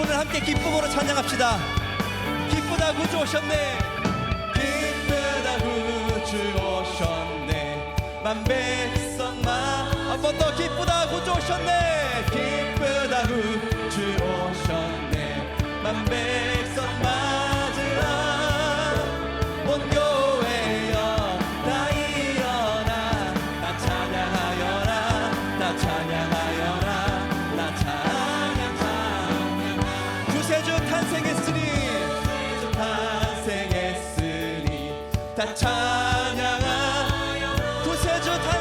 그분을 함께 기쁨으로 찬양합시다. 기쁘다 구주 오셨네. 기쁘다 구주 오셨네. 만 백성만 한 번 더 기쁘다 구주 오셨네. 기쁘다 구주 오셨네. 만 백성마 온 교회여 다 일어나 다 찬양하여라 다 찬양. 찬양하 구세주 다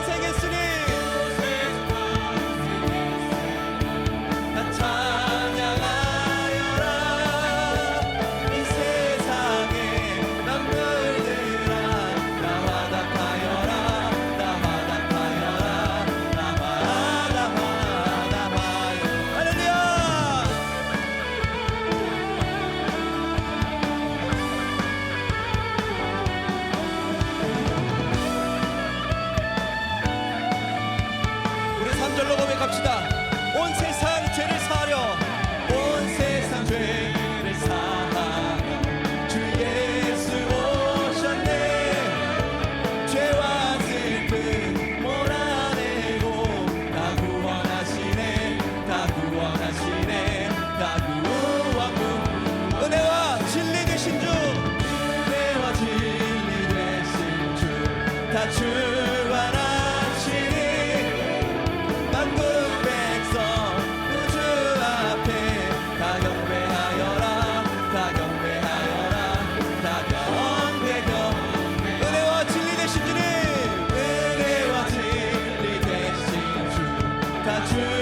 Patrick.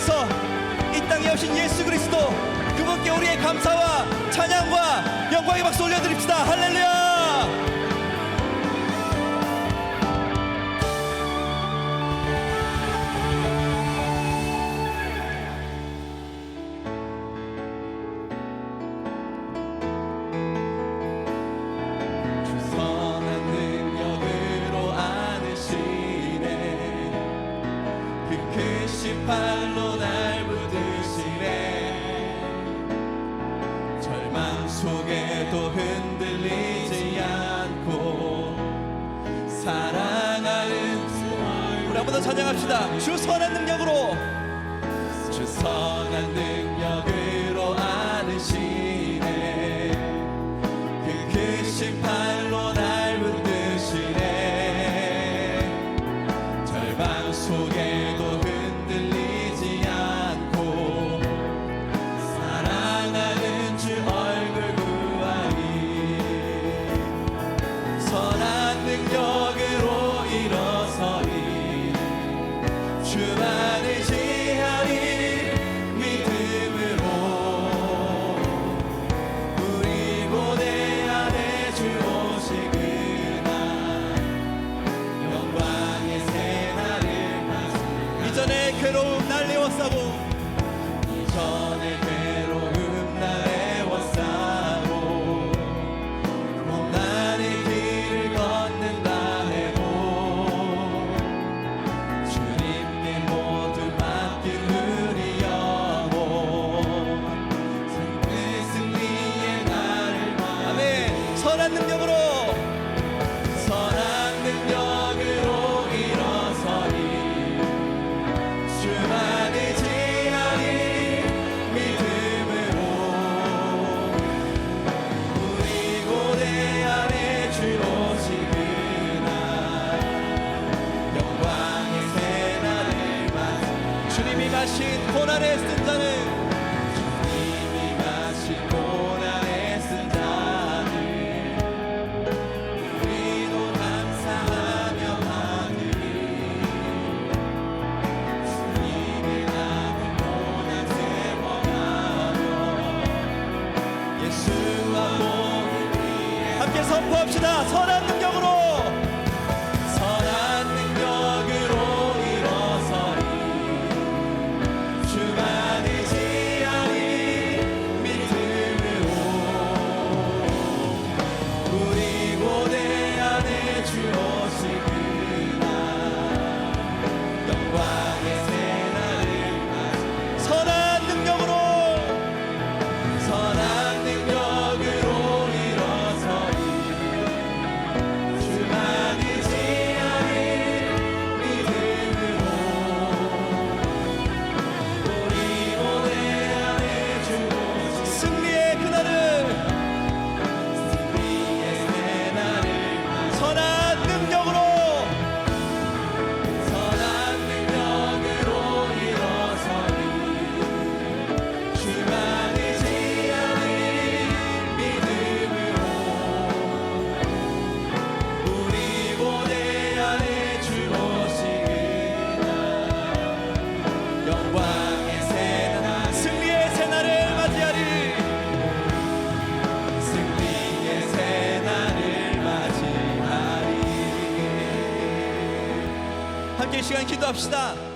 나서 이 땅에 오신 예수 그리스도 그분께 우리의 감사와 찬양과 영광의 박수 올려드립시다. 할렐루야! 절망 속에도 흔들리지 않고 사랑하는 우리 한 번 더 찬양합시다. 주 선한 능력으로. 주 선한 능력 선한 능력으로 선포합시다. 선한 함께 시간 기도합시다.